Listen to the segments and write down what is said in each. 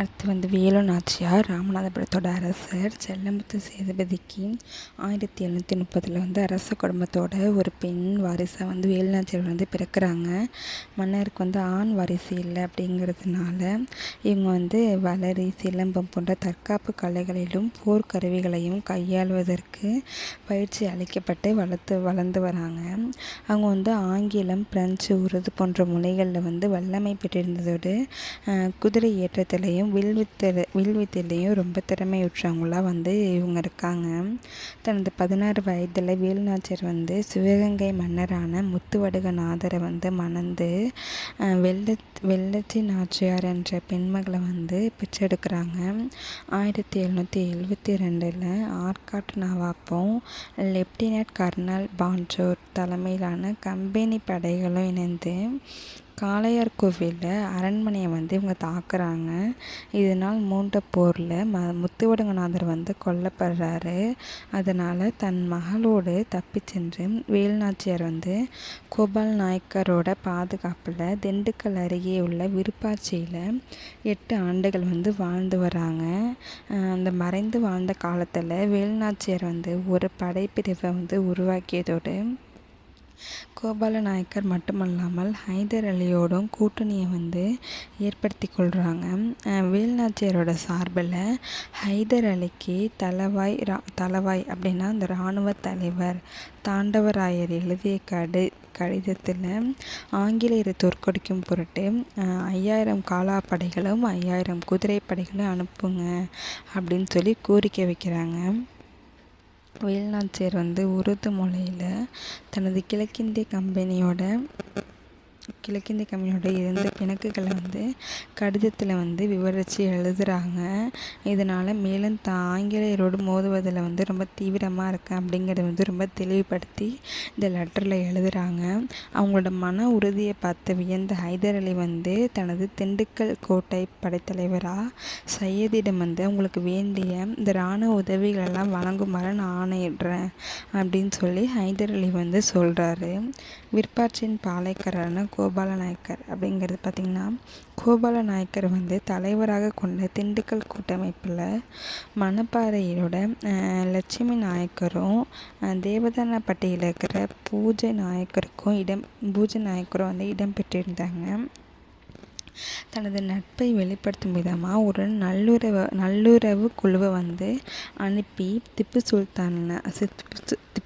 அடுத்து வந்து வேலு நாச்சியார் ராமநாதபுரத்தோட அரசர் செல்லமுத்து சேதுபதிக்கு ஆயிரத்தி எழுநூற்றி முப்பதில் வந்து அரச குடும்பத்தோட ஒரு பெண் வாரிசாக வந்து வேலு நாச்சியார் வந்து பிறக்கிறாங்க. மன்னருக்கு வந்து ஆண் வாரிசு இல்லை அப்படிங்கிறதுனால இவங்க வந்து வளரி சிலம்பம் போன்ற தற்காப்பு கலைகளிலும் போர்க்கருவிகளையும் கையாளுவதற்கு பயிற்சி அளிக்கப்பட்டு வளர்த்து வளர்ந்து வராங்க. அவங்க வந்து ஆங்கிலம் பிரெஞ்சு உருது போன்ற மொழிகளில் வந்து வல்லமை பெற்றிருந்ததோடு குதிரை ஏற்றத்திலையும் வில்வித்தல் வில்வித்தையிலையும் ரொம்ப திறமையுற்றவங்களாக வந்து இவங்க இருக்காங்க. தனது பதினாறு வயதில் வேலுநாச்சியார் வந்து சிவகங்கை மன்னரான முத்துவடுகநாதரை வந்து மணந்து வெள்ள வெள்ளச்சி நாச்சியார் என்ற பெண்மகளை வந்து பிச்செடுக்கிறாங்க ஆயிரத்தி எழுநூற்றி எழுபத்தி ரெண்டில் ஆற்காட்டு நவாப்பும் லெப்டினன்ட் கர்னல் பான்சோர் தலைமையிலான கம்பெனி படைகளும் இணைந்து காளையார் கோவிலில் அரண்மனையை வந்து இவங்க தாக்குறாங்க. இதனால் மூண்ட போரில் ம முத்துவடுகநாதர் வந்து கொல்லப்படுறாரு. அதனால் தன் மகளோடு தப்பி சென்று வேலுநாச்சியார் வந்து கோபால் நாயக்கரோட பாதுகாப்பில் திண்டுக்கல் அருகே உள்ள விருப்பாட்சியில் எட்டு ஆண்டுகள் வந்து வாழ்ந்து வராங்க. அந்த மறைந்து வாழ்ந்த காலத்தில் வேலுநாச்சியார் வந்து ஒரு படைப்பிரிவை வந்து உருவாக்கியதோடு கோபால நாயக்கர் மட்டுமல்லாமல் ஹைதர் அலியோடும் கூட்டணியை வந்து ஏற்படுத்தி கொள்கிறாங்க வேல்நாச்சியாரோட சார்பில் ஹைதர் அலிக்கு தலவாய் ரா தலவாய் அப்படின்னா அந்த இராணுவ தலைவர் தாண்டவராயர் எழுதிய கடு கடிதத்தில் ஆங்கிலேயரை தோற்கடிக்கும் பொருட்டு ஐயாயிரம் காலாப்படைகளும் ஐயாயிரம் குதிரைப்படைகளும் அனுப்புங்க அப்படின்னு சொல்லி கோரிக்கை வைக்கிறாங்க. வேலுநாச்சியார் வந்து உருது மொழியில் தனது கிழக்கிந்திய கம்பெனியோட கிழக்கிந்திய கம்பெனியோட இருந்த பிணக்குகளை வந்து கடிதத்தில் வந்து விவரித்து எழுதுகிறாங்க இதனால் மேலும் தான் ஆங்கிலேயரோடு மோதுவதில் வந்து ரொம்ப தீவிரமாக இருக்கேன் அப்படிங்கிறத வந்து ரொம்ப தெளிவுபடுத்தி இந்த லெட்டரில் எழுதுகிறாங்க அவங்களோட மன உறுதியை பார்த்து வியந்த ஹைதர் அலி வந்து தனது திண்டுக்கல் கோட்டை படைத்தலைவராக சையதிடம் வந்து அவங்களுக்கு வேண்டிய இந்த இராணுவ உதவிகளெல்லாம் வழங்குமாறு நான் ஆணையிடுறேன் அப்படின்னு சொல்லி ஹைதர் அலி வந்து சொல்கிறாரு விற்பாற்றின் பாலைக்கரான கோபால நாயக்கர் அப்படிங்கிறது பார்த்திங்கன்னா கோபால நாயக்கர் வந்து தலைவராக கொண்ட திண்டுக்கல் கூட்டமைப்பில் மணப்பாறையோட லட்சுமி நாயக்கரும் தேவதானப்பட்டியில் இருக்கிற பூஜை நாயக்கருக்கும் இடம் பூஜை நாயக்கரும் வந்து இடம் பெற்றிருந்தாங்க. தனது நட்பை வெளிப்படுத்தும் விதமாக ஒரு நல்லுறவு நல்லுறவு குழுவை வந்து அனுப்பி திப்பு சுல்தான்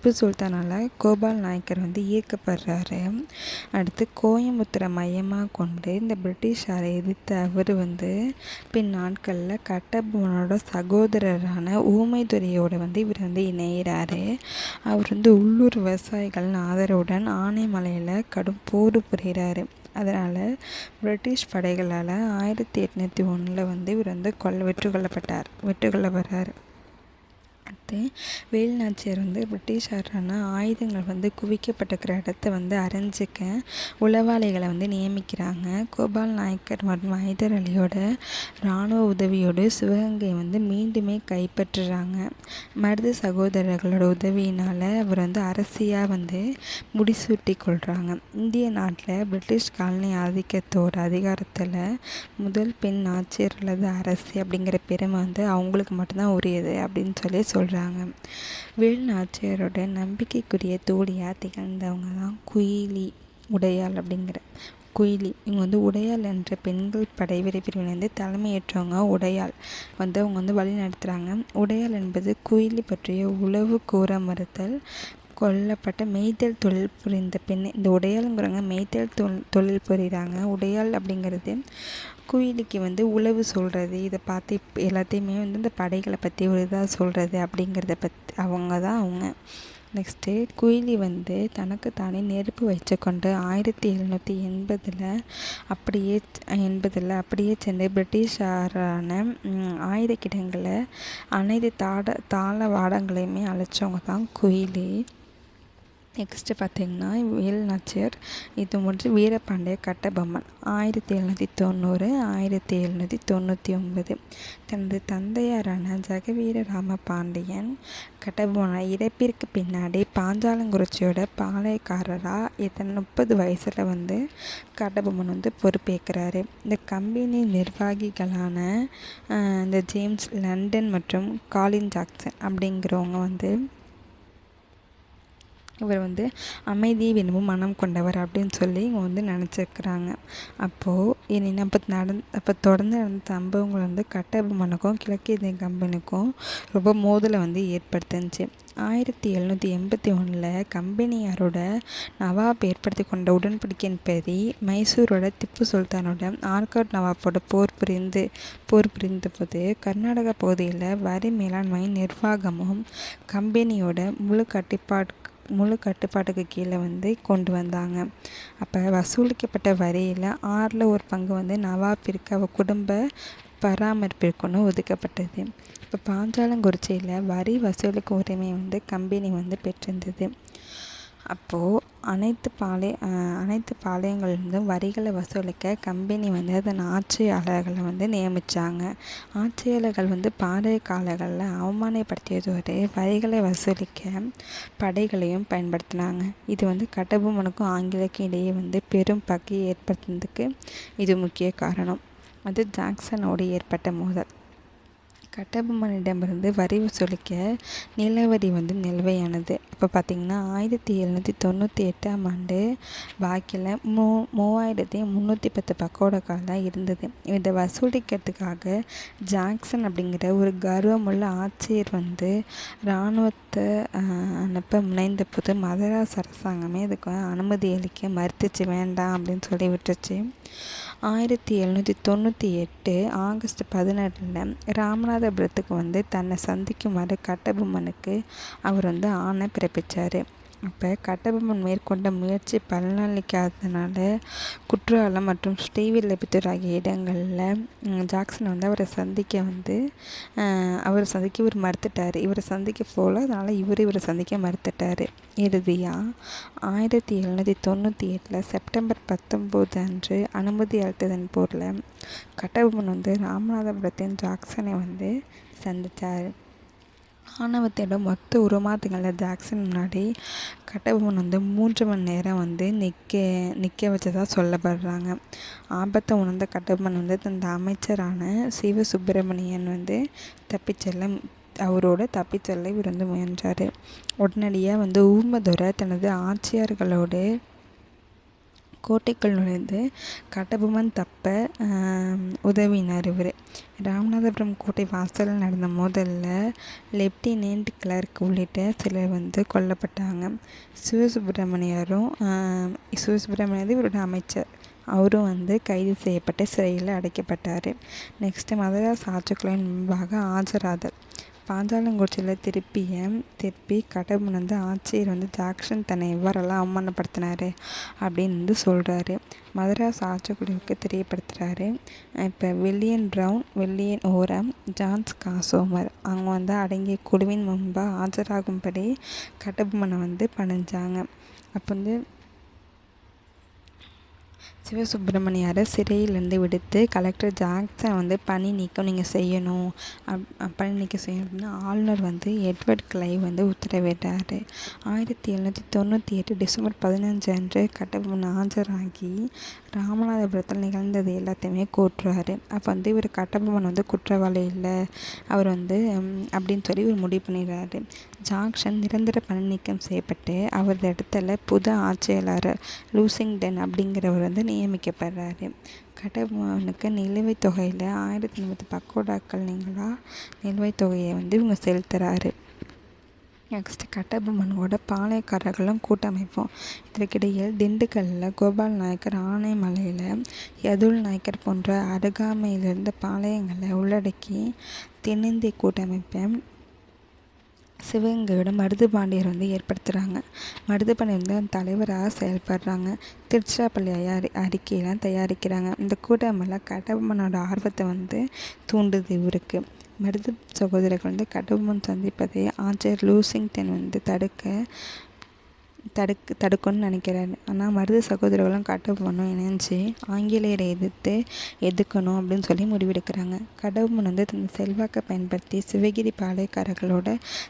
திப்பு சுல்தானால் கோபால் நாயக்கர் வந்து ஈர்க்கப்படுறாரு அடுத்து கோயம்புத்தூரை மையமாக கொண்டு இந்த பிரிட்டிஷாரை எதிர்த்த அவர் வந்து பின் நாட்களில் கட்டபொம்மனோட சகோதரரான ஊமைதுரையோட வந்து இவர் வந்து இணையிறாரு. அவர் வந்து உள்ளூர் விவசாயிகளின் ஆதரவுடன் ஆனைமலையில் கடும் போர் புரிகிறாரு அதனால் பிரிட்டிஷ் படைகளால் ஆயிரத்தி எட்நூற்றி ஒன்றில் வந்து இவர் வந்து கொல் வெற்றி வெற்றுக்கொள்ளப்படுறார் வெற்றி அடுத்து வேலுநாச்சியார் வந்து பிரிட்டிஷாரான ஆயுதங்கள் வந்து குவிக்கப்பட்டிருக்கிற இடத்த வந்து அரைஞ்சிக்க உளவாளிகளை வந்து நியமிக்கிறாங்க. கோபால் நாயக்கர் மற்றும் ஹைதர் அலியோட இராணுவ உதவியோடு சிவகங்கையை வந்து மீண்டுமே கைப்பற்றுறாங்க. மருது சகோதரர்களோட உதவியினால் அவர் வந்து அரசியாக வந்து முடிசூட்டி கொள்கிறாங்க இந்திய நாட்டில் பிரிட்டிஷ் காலனி ஆதிக்கத்தோட அதிகாரத்தில் முதல் பெண் ஆட்சியர் அல்லது அரசி அப்படிங்கிற பெருமை வந்து அவங்களுக்கு மட்டும்தான் உரியது அப்படின்னு சொல்லி சொல்கிறாங்க வேலு நாச்சியாரோட நம்பிக்கைக்குரிய தோழியாக திகழ்ந்தவங்க தான் குயிலி உடையாள் அப்படிங்கிற குயிலி. இவங்க வந்து உடையாள் என்ற பெண்கள் படைவீர பிரிவிலேருந்து தலைமையேற்றவங்க உடையாள். வந்து அவங்க வந்து வழி நடத்துகிறாங்க உடையாள் என்பது குயிலி பற்றிய உளவு கூற மறுத்தல் கொல்லப்பட்ட மெய்த்தல் தொழில் புரிந்த பெண் இந்த உடையாளுங்கிறவங்க மெய்த்தல் தொழில் தொழில் புரிகிறாங்க உடையாள் அப்படிங்கிறது குயிலிக்கு வந்து உழவு சொல்கிறது இதை பார்த்து எல்லாத்தையுமே வந்து இந்த படைகளை பற்றி ஒரு இதாக சொல்கிறது அப்படிங்கிறத பற்றி அவங்க தான் அவங்க. நெக்ஸ்ட்டு குயிலி வந்து தனக்கு தானே நெருப்பு வச்சு கொண்டு ஆயிரத்தி எழுநூற்றி எண்பதில் அப்படியே எண்பதில் அப்படியே சென்று பிரிட்டிஷாரான ஆயுத அனைத்து தாட தாள வாடங்களையுமே அழைச்சவங்க தான் குயிலி. நெக்ஸ்ட்டு பார்த்திங்கன்னா வேல் நாச்சியார். இது ஒன்று வீரபாண்டிய கட்டபொம்மன். ஆயிரத்தி எழுநூற்றி தொண்ணூறு ஆயிரத்தி எழுநூற்றி தொண்ணூற்றி ஒன்பது. தனது தந்தையாரான ஜெகவீர ராம பாண்டியன் கட்டபொம்மன் இறப்பிற்கு பின்னாடி பாஞ்சாலங்குறிச்சியோட பாளையக்காரராக இத்தனை முப்பது வயசில் வந்து கட்டபொம்மன் வந்து பொறுப்பேற்கிறாரு. இந்த கம்பெனி நிர்வாகிகளான இந்த ஜேம்ஸ் லண்டன் மற்றும் காலின் ஜாக்சன் அப்படிங்கிறவங்க வந்து இவர் வந்து அமைதியை விரும்பும் மனம் கொண்டவர் அப்படின்னு சொல்லி இவங்க வந்து நினச்சிருக்கிறாங்க. அப்போது என்னென்னா அப்போ நடந் அப்போ தொடர்ந்து நடந்த சம்பவங்கள் வந்து கட்டபொம்மனுக்கும் கிழக்கிந்திய கம்பெனிக்கும் ரொம்ப மோதலை வந்து ஏற்படுத்துச்சு ஆயிரத்தி எழுநூற்றி எண்பத்தி ஒன்றில் கம்பெனியாரோட நவாப் ஏற்படுத்தி கொண்ட உடன்படிக்கையின் படி மைசூரோட திப்பு சுல்தானோட ஆர்காட் நவாப்போட போர் புரிந்து போர் புரிந்த போது கர்நாடக பகுதியில் வரி மேலாண்மை நிர்வாகமும் கம்பெனியோட முழு கட்டுப்பாடு முழு கட்டுப்பாட்டுக்கு கீழே வந்து கொண்டு வந்தாங்க. அப்போ வசூலிக்கப்பட்ட வரியில் ஆறில் ஒரு பங்கு வந்து நவாப்பிற்கு அவ குடும்ப பராமரிப்பிற்குன்னு ஒதுக்கப்பட்டது. இப்போ பாஞ்சாலங்குறிச்சியில் வரி வசூலுக்கு உரிமை வந்து கம்பெனி வந்து பெற்றிருந்தது. அப்போது அனைத்து பாளைய அனைத்து பாளையங்கள்லேருந்தும் வரிகளை வசூலிக்க கம்பெனி வந்து அதன் ஆட்சியாளர்களை வந்து நியமித்தாங்க ஆட்சியாளர்கள் வந்து பாளையக்காரர்களை அவமானப்படுத்தியதோடு வரிகளை வசூலிக்க படைகளையும் பயன்படுத்தினாங்க. இது வந்து கட்டபொம்மனுக்கும் ஆங்கிலக்கும் இடையே வந்து பெரும் பகையை ஏற்படுத்தினதுக்கு இது முக்கிய காரணம். அது ஜாக்சனோடு ஏற்பட்ட மோதல். கட்டபொம்மனிடமிருந்து வரி வசூலிக்க நிலவரி வந்து நிலுவையானது. இப்போ பார்த்திங்கன்னா ஆயிரத்தி எழுநூற்றி தொண்ணூற்றி எட்டாம் ஆண்டு வாக்கில் மூ மூவாயிரத்தி முந்நூற்றி பத்து பக்கோடக்கால் தான் இருந்தது. இதை வசூலிக்கிறதுக்காக ஜாக்சன் அப்படிங்கிற ஒரு கர்வமுள்ள ஆட்சியர் வந்து இராணுவத்தை அனுப்ப முனைந்த போது மதராஸ் அரசாங்கமே இதுக்கு அனுமதி அளிக்க மறுத்துச்சு வேண்டாம் அப்படின்னு சொல்லி விட்டுருச்சு. ஆயிரத்தி எழுநூற்றி தொண்ணூற்றி எட்டு ஆகஸ்ட் பதினெட்டில் ராமநாதபுரத்துக்கு வந்து தன்னை சந்திக்குமாறு கட்டபொம்மனுக்கு அவர் வந்து ஆணை பிறப்பித்தார் அப்போ கட்டபொம்மன் மேற்கொண்ட முயற்சி பலனளிக்காததுனால குற்றாலம் மற்றும் ஸ்ரீவில்லிபுத்தூர் ஆகிய இடங்களில் ஜாக்சன் வந்து அவரை சந்திக்க வந்து அவரை சந்திக்க இவர் மறுத்துட்டார். இவரை சந்திக்க போகல அதனால் இவர் இவரை சந்திக்க மறுத்துட்டார். இறுதியாக ஆயிரத்தி எழுநூற்றி தொண்ணூற்றி எட்டில் செப்டம்பர் பத்தொம்போது அன்று அனுமதி அளித்ததன் போரில் கட்டபொம்மன் வந்து ராமநாதபுரத்தின் ஜாக்சனை வந்து சந்தித்தார் ஆணவத்தோட மொத்த உருமாத்துங்கள. ஜாக்சன் முன்னாடி கட்டபொம்மன் வந்து மூன்று மணி நேரம் வந்து நிற்க நிற்க வச்சதாக சொல்லப்படுறாங்க. ஆபத்தை உணர்ந்த கட்டபொம்மன் வந்து தந்த அமைச்சரான சிவ சுப்பிரமணியன் வந்து தப்பிச்செல்ல அவரோட தப்பிச்செல்ல இவர் வந்து முயன்றார். உடனடியாக வந்து ஊமதுரை தனது ஆட்சியார்களோடு கோட்டைக்குள் நுழைந்து கட்டபொம்மன் தப்ப உதவினார் இவர். ராமநாதபுரம் கோட்டை வாசலில் நடந்த மோதலில் லெப்டினென்ட் கிளர்க் உள்ளிட்ட சிலர் வந்து கொல்லப்பட்டாங்க. சிவசுப்பிரமணியரும் சிவசுப்பிரமணியர் இவரோட அமைச்சர். அவரும் வந்து கைது செய்யப்பட்டு சிறையில் அடைக்கப்பட்டார். நெக்ஸ்ட்டு மதராஸ் ஆட்சிக்குழுவின் முன்பாக ஆஜராதல். பாஞ்சாலங்குறிச்சியில் திருப்பிய திருப்பி கடவுள் வந்து ஆட்சியர் வந்து ஜாக்சன் தன்னை எவ்வாறெல்லாம் அவமானப்படுத்தினாரு அப்படின்னு வந்து சொல்கிறாரு மதராஸ் ஆட்சிக்குழுவுக்கு தெரியப்படுத்துகிறாரு இப்போ William Brown William Orme Johns Casamajor அவங்க வந்து அடங்கிய குழுவின் முன்பாக ஆஜராகும்படி கடபுமனை வந்து பணிஞ்சாங்க. அப்போ வந்து சிவசுப்பிரமணியாரை சிறையிலேருந்து விடுத்து கலெக்டர் ஜாக்சன் வந்து பணி நீக்கம் நீங்கள் செய்யணும். அப் பணி நீக்கம் செய்யணும் அப்படின்னா ஆளுநர் வந்து எட்வர்ட் கிளை வந்து உத்தரவிட்டார் ஆயிரத்தி எழுநூற்றி தொண்ணூற்றி எட்டு டிசம்பர் பதினஞ்சு அன்று கட்டபொம்மன் ஆஜராகி ராமநாதபுரத்தில் நிகழ்ந்தது எல்லாத்தையுமே கூட்டுறாரு அப்போ வந்து இவர் கட்டபொம்மன் வந்து குற்றவாளி இல்லை. அவர் வந்து அப்படின்னு சொல்லி இவர் முடிவு பண்ணிடுறாரு. ஜாக்சன் நிரந்தர பணி நீக்கம் செய்யப்பட்டு அவரது இடத்துல புது ஆட்சியாளர் லூசிங்டன் அப்படிங்கிறவர் வந்து நியமிக்கப்படுறாரு. கட்டபொம்மனுக்கு நிலுவைத் தொகையில் ஆயிரத்தி நூற்றி பக்கோடாக்கள் நீங்களாக நிலுவைத் தொகையை வந்து இவங்க செலுத்துகிறாரு நெக்ஸ்ட் கட்டபொம்மனோட பாளையக்காரர்களும் கூட்டமைப்போம். இதற்கிடையில் திண்டுக்கல்லில் கோபால் நாயக்கர் ஆனைமலையில் யதுல் நாயக்கர் போன்ற அருகாமையிலிருந்த பாளையங்களை உள்ளடக்கி தென்னிந்திய கூட்டமைப்பை சிவகங்கையோட மருது பாண்டியர் வந்து ஏற்படுத்துகிறாங்க மருதுபாண்டியர் வந்து அந்த தலைவராக செயல்படுறாங்க. திருச்சிராப்பள்ளி அறி அறிக்கையெல்லாம் தயாரிக்கிறாங்க. இந்த கூட்டமெல்லாம் கட்டபொம்மனோட ஆர்வத்தை வந்து தூண்டுது இவருக்கு. மருது சகோதரர்கள் வந்து கடவுமன் சந்திப்பதை ஆச்சர் லூசிங்டன் வந்து தடுக்க தடுக்கு தடுக்கணும்னு நினைக்கிறாரு. ஆனால் மருது சகோதரர்களும் கட்டபொம்மனும் இணைஞ்சு ஆங்கிலேயரை எதிர்த்து எதுக்கணும் அப்படின்னு சொல்லி முடிவெடுக்கிறாங்க. கடவுமன் வந்து தன் செல்வாக்கை பயன்படுத்தி சிவகிரி பாளையக்காரர்களோட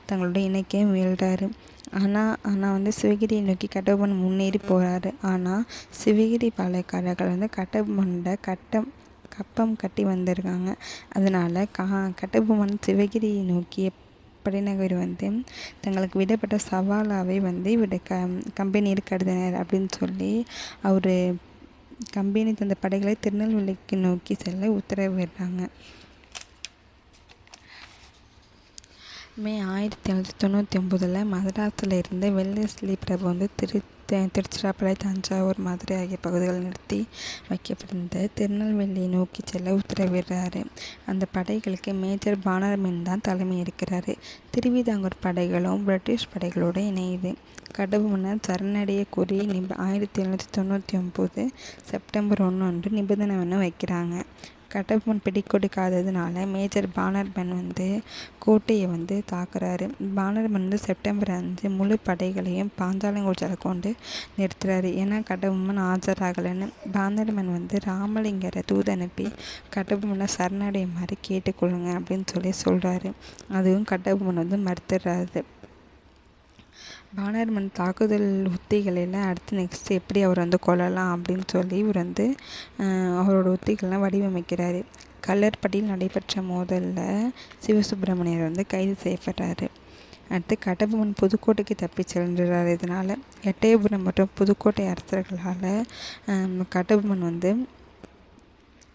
தங்களோட இணைக்க முயல்கிறாரு ஆனால் ஆனால் வந்து சிவகிரியை நோக்கி கட்டபொம்மன் முன்னேறி போகிறாரு ஆனால் சிவகிரி பாளையக்காரர்கள் வந்து கட்டபொம்மனோட கட்டம் கப்பம் கட்டி வந்திருக்காங்க. அதனால் கா கட்டபொம்மன் சிவகிரியை நோக்கி படைநகர் வந்து தங்களுக்கு விடப்பட்ட சவாலாகவே வந்து இவருடைய க கம்பெனியில் கருதினர் அப்படின்னு சொல்லி அவர் கம்பெனி தந்த படைகளை திருநெல்வேலிக்கு நோக்கி செல்ல உத்தரவிடுறாங்க மே ஆயிரத்தி தொள்ளாயிரத்தி தொண்ணூற்றி ஒம்போதில் மதராஸில் இருந்த வெள்ளஸ்லி பிரபு வந்து திரு திருச்சிராப்பள்ளி தஞ்சாவூர் மதுரை ஆகிய பகுதிகளில் நிறுத்தி வைக்கப்பட்டிருந்த திருநெல்வேலியை நோக்கி செல்ல உத்தரவிடுறாரு. அந்த படைகளுக்கு மேஜர் பானர்மின் தான் தலைமை இருக்கிறாரு திருவிதாங்கூர் படைகளும் பிரிட்டிஷ் படைகளோடு இணையுது. கடவு முன்னர் சரணடைய கோரி நிப ஆயிரத்தி எழுநூற்றி தொண்ணூற்றி ஒம்பது செப்டம்பர் ஒன்று அன்று நிபந்தனை ஒன்று வைக்கிறாங்க. கட்டபொம்மன் பிடிக்கொடுக்காததுனால மேஜர் பானர்மன் வந்து கோட்டையை வந்து தாக்குறாரு. பானர்மன் வந்து செப்டம்பர் அஞ்சு முழு படைகளையும் பாஞ்சாலங்குறிச்சியில் கொண்டு நிறுத்துறாரு. ஏன்னா கட்டபொம்மன் ஆஜராகலைன்னு பானர்மன் வந்து ராமலிங்கரை தூது அனுப்பி கட்டபொம்மனை மாதிரி கேட்டுக்கொள்ளுங்க அப்படின்னு சொல்லி சொல்கிறாரு அதுவும் கட்டபொம்மன் வந்து மறுத்துடுறாரு பானர்மன் தாக்குதல் உத்திகளில் அடுத்து நெக்ஸ்ட்டு எப்படி அவர் வந்து கொல்லலாம் அப்படின்னு சொல்லி இவர் வந்து அவரோட உத்திகள்லாம் வடிவமைக்கிறார். கல்லற்பட்டியில் நடைபெற்ற மோதலில் சிவசுப்பிரமணியர் வந்து கைது செய்யப்படுறாரு அடுத்து கடம்பன் புதுக்கோட்டைக்கு தப்பி சென்றார் இதனால் எட்டயபுரம் மற்றும் புதுக்கோட்டை அரசர்களால் கடம்பன் வந்து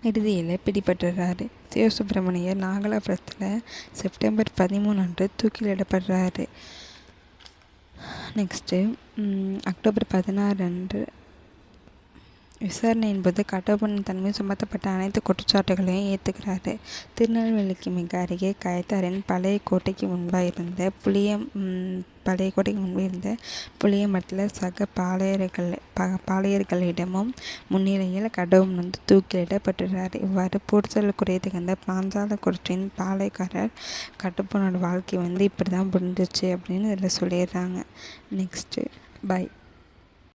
இறுதியில் பிடிபட்டுறாரு சிவசுப்பிரமணியர் நாகலாபுரத்தில் செப்டம்பர் பதிமூணு அன்று தூக்கிலிடப்படுறாரு. நெக்ஸ்ட்டு அக்டோபர் um, பதினாறு அன்று விசாரணை என்பது கட்டபொம்மன் தன்மை சுமத்தப்பட்ட அனைத்து குற்றச்சாட்டுகளையும் ஏற்றுக்கிறாரு திருநெல்வேலிக்கு மிக அருகே கயத்தாரின் பழைய கோட்டைக்கு முன்பாக இருந்த புளிய பழைய கோட்டைக்கு முன்பு இருந்த புளியமட்டில் சக பாளையர்கள் ப பாளையர்களிடமும் முன்னிலையில் கடவுள் வந்து தூக்கிலிடப்பட்டுறார் இவ்வாறு போர்ச்சலுக்குரிய திகழ்ந்த பாஞ்சால குரத்தின் பாளையக்காரர் கட்டப்பனோட வாழ்க்கை வந்து இப்படி தான் புரிஞ்சிச்சு அப்படின்னு இதில் சொல்லிடுறாங்க. Next by